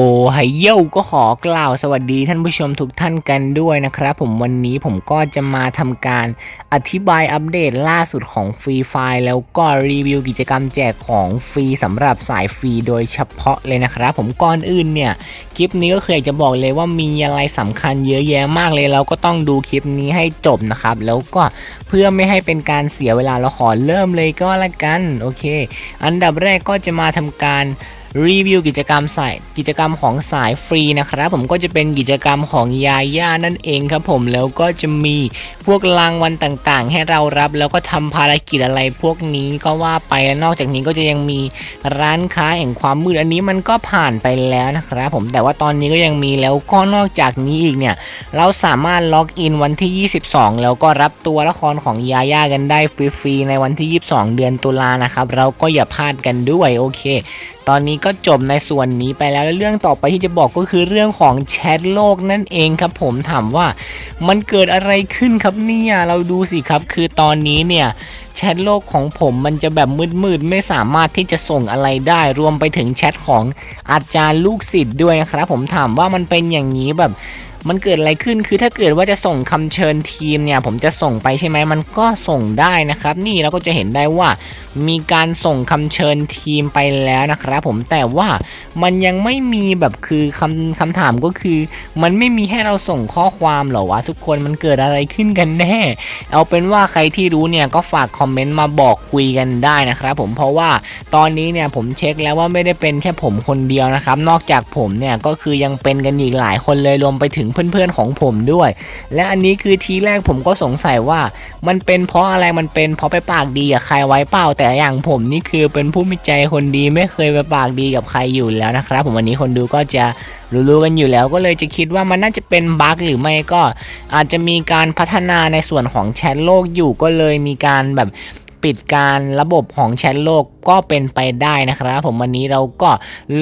โอไฮโยก็ขอกล่าวสวัสดีท่านผู้ชมทุกท่านกันด้วยนะครับ ผมวันนี้ผมก็จะมาทำการอธิบายอัปเดตล่าสุดของฟรีไฟแล้วก็รีวิวกิจกรรมแจกของฟรีสำหรับสายฟรีโดยเฉพาะเลยนะครับ ผมก่อนอื่นเนี่ย คลิปนี้ก็คืออยากจะบอกเลยว่ามีอะไรสำคัญเยอะแยะมากเลย เราก็ต้องดูคลิปนี้ให้จบนะครับ แล้วก็เพื่อไม่ให้เป็นการเสียเวลาเราขอเริ่มเลยก็แล้วกันโอเค อันดับแรกก็จะมาทำการ รีวิวกิจกรรมสายกิจกรรมของสายฟรีนะครับผมก็จะเป็นกิจกรรมของยาย่านั่นเองครับผมแล้วก็จะมีพวกรางวัลต่างๆ ให้เรารับแล้วก็ทำภารกิจอะไรพวกนี้ก็ว่าไปแล้วนอกจากนี้ก็จะยังมีร้านค้าแห่งความมืดอันนี้มันก็ผ่านไปแล้วนะครับผมแต่ว่าตอนนี้ก็ยังมีแล้วก็นอกจากนี้อีกเนี่ยเราสามารถล็อกอินวันที่ 22 แล้วก็รับตัวละครของยาย่ากันได้ฟรีๆในวันที่ 22 เดือนตุลานะครับเราก็อย่าพลาดกันด้วยโอเค ตอนนี้ก็จบในส่วนนี้ไปแล้วและเรื่องต่อไปที่จะบอกก็คือเรื่องของแชทโลกนั่นเองครับผมถามว่ามันเกิดอะไรขึ้นครับเนี่ยเราดูสิครับคือตอนนี้เนี่ยแชทโลกของผมมันจะแบบมืดๆไม่สามารถที่จะส่งอะไรได้รวมไปถึงแชทของอาจารย์ลูกศิษย์ด้วยนะครับผมถามว่ามันเป็นอย่างนี้แบบ มันเกิดอะไรขึ้นคือถ้าเกิดว่าจะส่งคำเชิญทีมเนี่ยผมจะส่งไปใช่ไหมมันก็ส่งได้นะครับ นี่เราก็จะเห็นได้ว่า มีการส่งคำเชิญทีมไปแล้วนะครับผมแต่ว่ามันยังไม่มีแบบคือคำคำถามก็คือ มันไม่มีให้เราส่งข้อความหรอวะทุกคนมันเกิดอะไรขึ้นกันแน่ เอาเป็นว่าใครที่รู้เนี่ยก็ฝากคอมเมนต์มาบอกคุยกันได้นะครับผมเพราะว่าตอนนี้เนี่ยผมเช็คแล้วว่าไม่ได้เป็นแค่ผมคนเดียวนะครับ นอกจากผมเนี่ยก็คือยังเป็นกันอีกหลายคนเลยรวมไปถึงเพื่อนๆของผมด้วย และอันนี้คือทีแรกผมก็สงสัยว่า มันเป็นเพราะอะไรมันเป็นเพราะไปปากดีกับใครไว้เปล่า แต่อย่างผมนี่คือเป็นผู้มีใจคนดีไม่เคยไปปากดีกับใครอยู่แล้วนะครับ ผมวันนี้คนดูก็จะรู้ๆกันอยู่แล้วก็เลยจะคิดว่ามันน่าจะเป็นบั๊กหรือไม่ก็อาจจะมีการพัฒนาในส่วนของแชทโลกอยู่ก็เลยมีการแบบ ปิดการระบบของแชทโลกก็เป็นไปได้นะครับ ผมวันนี้เราก็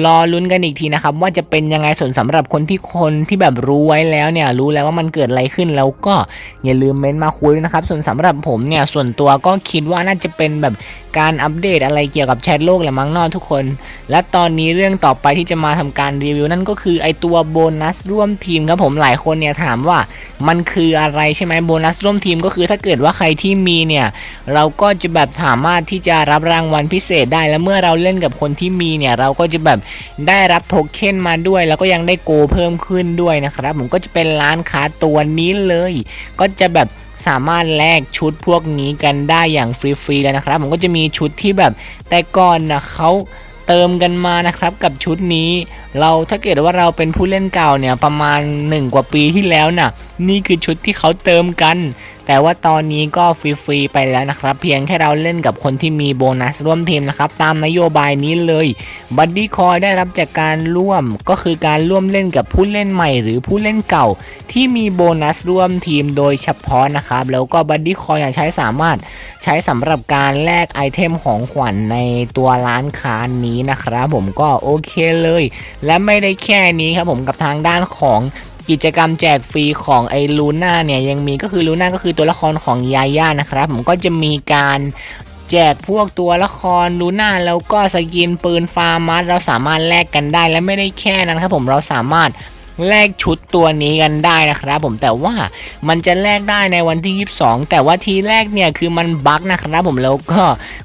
รอลุ้นกันอีกทีนะครับ ว่าจะเป็นยังไงส่วนสำหรับคนที่คนที่แบบรู้ไว้แล้วเนี่ยรู้แล้วว่ามันเกิดอะไรขึ้นแล้วก็อย่าลืมเม้นมาคุยนะครับ ส่วนสำหรับผมเนี่ยส่วนตัวก็คิดว่าน่าจะเป็นแบบการอัปเดตอะไรเกี่ยวกับแชทโลกแหละมั้งนอทุกคน และตอนนี้เรื่องต่อไปที่จะมาทำการรีวิว นั่นก็คือไอตัวโบนัสร่วมทีมครับผมหลายคนเนี่ยถามว่ามันคืออะไรใช่ไหมโบนัสร่วมทีมก็คือถ้าเกิดว่าใครที่มีเนี่ยเราก็จะแบบสามารถที่จะรับรางวัลพิเศษได้ และเมื่อเราเล่นกับคนที่มีเนี่ยเราก็จะแบบได้รับโทเค็นมาด้วย แล้วก็ยังได้โกเพิ่มขึ้นด้วยนะครับ ผมก็จะเป็นร้านค้าตัวนี้เลย ก็จะแบบสามารถแลกชุดพวกนี้กันได้อย่างฟรีๆแล้วนะครับ ผมก็จะมีชุดที่แบบแต่ก่อนนะเขาเติมกันมานะครับกับชุดนี้ เราถ้าเกิดว่าเราเป็นผู้เล่นเก่าเนี่ยประมาณ 1 กว่าปีที่แล้วน่ะ นี่คือชุดที่เขาเติมกัน แต่ว่าตอนนี้ก็ฟรีๆไปแล้วนะครับ เพียงแค่เราเล่นกับคนที่มีโบนัสร่วมทีมนะครับ ตามนโยบายนี้เลยบัดดี้คอยได้รับจากการร่วมก็คือการร่วมเล่นกับผู้เล่นใหม่หรือผู้เล่นเก่า ที่มีโบนัสร่วมทีมโดยเฉพาะนะครับ แล้วก็บัดดี้คอยใช้สามารถใช้สำหรับการแลกไอเทมของขวัญในตัวร้านค้านี้นะครับผมก็โอเคเลยและไม่ได้แค่นี้ครับผมกับทางด้านของกิจกรรมแจกฟรีของไอลูน่าเนี่ยยังมีก็คือลูน่าก็คือตัวละครของยาย่านะครับ ผมก็จะมีการแจกพวกตัวละครลูน่าแล้วก็สกินปืนฟาร์มัสเราสามารถแลกกันได้และไม่ได้แค่นั้นครับผมเราสามารถ แลกชุดตัวนี้กันได้นะครับผมแต่ว่ามันจะแลกได้ในวันที่ 22 แต่ว่าทีแรกเนี่ยคือมันบั๊กนะครับผมแล้วก็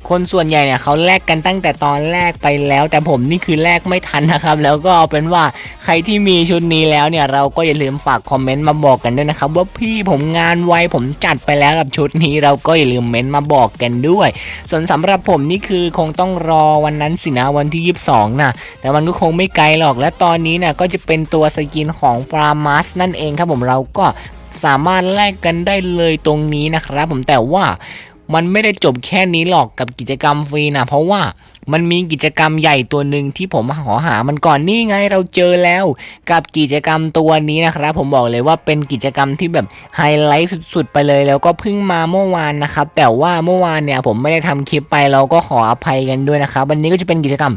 คนส่วนใหญ่เนี่ยเขาแลกกันตั้งแต่ตอนแรกไปแล้ว แต่ผมนี่คือแลกไม่ทันนะครับ แล้วก็เอาเป็นว่าใครที่มีชุดนี้แล้วเนี่ยเราก็อย่าลืมฝากคอมเมนต์มาบอกกันด้วยนะครับว่าพี่ผมงานไวผมจัดไปแล้วกับชุดนี้เราก็อย่าลืมเม้นต์มาบอกกันด้วย ส่วนสำหรับผมนี่คือคงต้องรอวันนั้นสินะวันที่ 22นะแต่มันก็คงไม่ไกลหรอกและตอนนี้นี่ยก็จะเป็นตัวสกินของฟรามัสนั่นเองครับผมเราก็สามารถแลกกันได้เลยตรงนี้นะครับผมแต่ว่า มันไม่ได้จบแค่นี้หรอกกับกิจกรรมฟรีนะเพราะว่ามันมีกิจกรรมใหญ่ตัวหนึ่งที่ผมขอหามันก่อนนี่ไงเราเจอแล้ว กับกิจกรรมตัวนี้นะครับ ผมบอกเลยว่าเป็นกิจกรรมที่แบบไฮไลท์สุดๆ ไปเลย แล้วก็เพิ่งมาเมื่อวานนะครับ แต่ว่าเมื่อวานเนี่ยผมไม่ได้ทำคลิปไปเราก็ขออภัยกันด้วยนะครับวันนี้ก็จะเป็นกิจกรรม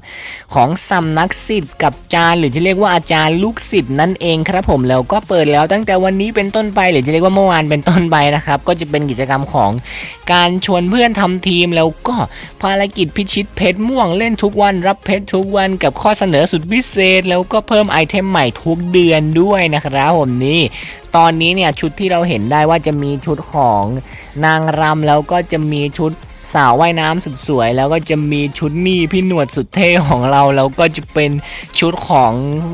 ของสำนักศิษย์กับจารย์ หรือจะเรียกว่าอาจารย์ลูกศิษย์นั่นเองครับ ผมแล้วก็เปิดแล้วตั้งแต่วันนี้เป็นต้นไปหรือจะเรียกว่าเมื่อวานเป็นต้นไปนะครับก็จะเป็นกิจกรรมของการชวนเพื่อนทำทีมแล้วก็ภารกิจพิชิตเพชรม่วงเล่นทุกวันรับเพชรทุกวันกับข้อเสนอสุดพิเศษ แล้วก็เพิ่มไอเทมใหม่ทุกเดือนด้วยนะครับผมนี่ตอนนี้เนี่ยชุดที่เราเห็นได้ว่าจะมีชุดของนางรำแล้วก็จะมีชุดสาวว่ายน้ำสุดสวย แล้วก็จะมีชุดนี่พี่หนวดสุดเท่ของเรา แล้วก็จะเป็นชุดของ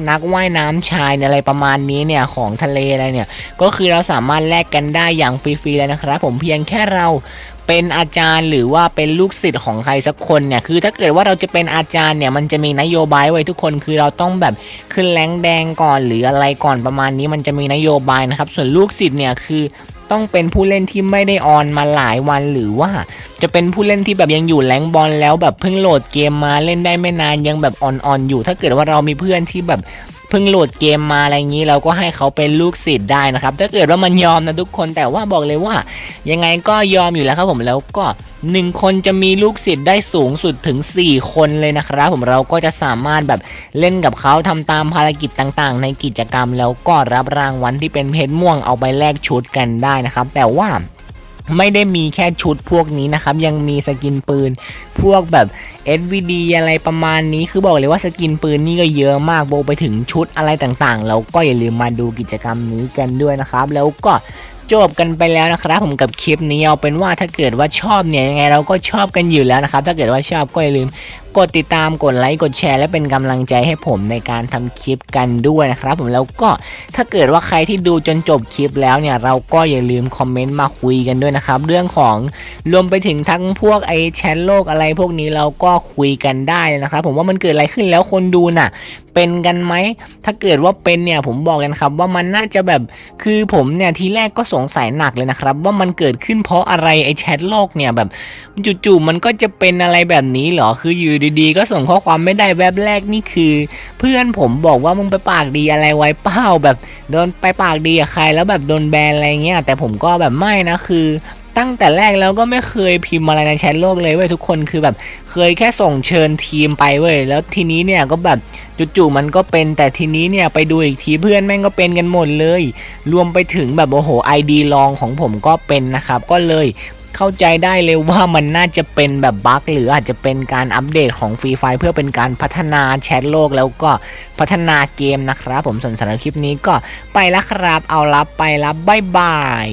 นักว่ายน้ำชายอะไรประมาณนี้เนี่ยของทะเลอะไรเนี่ย ก็คือเราสามารถแลกกันได้อย่างฟรีๆเลยนะครับผมเพียงแค่เรา เป็นอาจารย์หรือว่าเป็นลูกศิษย์ของใครสักคนเนี่ยคือถ้าเกิดว่าเราจะเป็นอาจารย์เนี่ยมันจะมีนโยบายไว้ทุกคนคือเราต้องแบบขึ้นแรงแดงก่อนหรืออะไรก่อนประมาณนี้มันจะมีนโยบายนะครับ ส่วนลูกศิษย์เนี่ยคือต้องเป็นผู้เล่นที่ไม่ได้ออนมาหลายวันหรือว่า จะเป็นผู้เล่นที่แบบยังอยู่แรงบอลแล้วแบบเพิ่งโหลดเกมมาเล่นได้ไม่นานยังแบบอ่อนๆอยู่ ถ้าเกิดว่าเรามีเพื่อนที่แบบ เพิ่งโหลดเกมมาอะไรอย่างนี้ เราก็ให้เขาเป็นลูกศิษย์ได้นะครับ ถ้าเกิดว่ามันยอมนะทุกคนแต่ว่าบอกเลยว่า ยังไงก็ยอมอยู่แล้วครับผมแล้วก็หนึ่งคนจะมีลูกศิษย์ได้สูงสุดถึง 4 คนเลยนะครับ ผมเราก็จะสามารถแบบเล่นกับเขาทำตามภารกิจต่างๆ ในกิจกรรม แล้วก็รับรางวัลที่เป็นเพชรม่วงเอาไปแลกชุดกันได้นะครับ แต่ว่า ไม่ได้มีแค่ชุดพวกนี้นะครับ ยังมีสกินปืน พวกแบบ SVD อะไรประมาณนี้คือบอกเลยว่าสกินปืนนี่ก็เยอะมากโบไปถึงชุดอะไรต่างๆ แล้วก็อย่าลืมมาดูกิจกรรมนี้กันด้วยนะครับ แล้วก็ จบกันไปแล้วนะครับ ผมกับคลิปนี้เอาเป็นว่าถ้าเกิดว่าชอบเนี่ยยังไงเราก็ชอบกันอยู่แล้วนะครับ ถ้าเกิดว่าชอบก็อย่าลืมกดติดตามกดไลค์กดแชร์และเป็นกำลังใจให้ผมในการทำคลิปกันด้วยนะครับ ผมแล้วก็ถ้าเกิดว่าใครที่ดูจนจบคลิปแล้วเนี่ยเราก็อย่าลืมคอมเมนต์มาคุยกันด้วยนะครับ เรื่องของรวมไปถึงทั้งพวกไอแชทโลกอะไรพวกนี้เราก็คุยกันได้นะครับ ผมว่ามันเกิดอะไรขึ้นแล้วคนดูน่ะเป็นกันไหม ถ้าเกิดว่าเป็นเนี่ยผมบอกกันครับว่ามันน่าจะแบบคือผมเนี่ยทีแรกก็สงสัยหนักเลยนะครับ ว่ามันเกิดขึ้นเพราะอะไรไอแชทโลกเนี่ยแบบจู่ๆมันก็จะเป็นอะไรแบบนี้เหรอคืออยู่ดีๆ ก็ส่งข้อความไม่ได้แวบแรกนี่คือ เพื่อนผมบอกว่ามึงไปปากดีอะไรไว้เปล่าแบบโดนไปปากดีกับใครแล้วแบบโดนแบนอะไรเงี้ยแต่ผมก็แบบไม่นะคือ ตั้งแต่แรกแล้วก็ไม่เคยพิมพ์อะไรในแชทโลกเลยเว้ยทุกคนคือแบบเคยแค่ส่งเชิญทีมไปเว้ยแล้วทีนี้เนี่ยก็แบบจู่ๆมันก็เป็นแต่ทีนี้เนี่ยไปดูอีกทีเพื่อนแม่งก็เป็นกันหมดเลย รวมไปถึงแบบโอ้โหไอดีลองของผมก็เป็นนะครับก็เลยเข้าใจได้เลยว่ามันน่าจะเป็นแบบบั๊กหรืออาจจะเป็นการอัปเดตของฟรีไฟเพื่อเป็นการพัฒนาแชทโลกแล้วก็พัฒนาเกมนะครับ ผมส่วนสำหรับคลิปนี้ก็ไปแล้วครับเอาละไปล้วบ๊ายบาย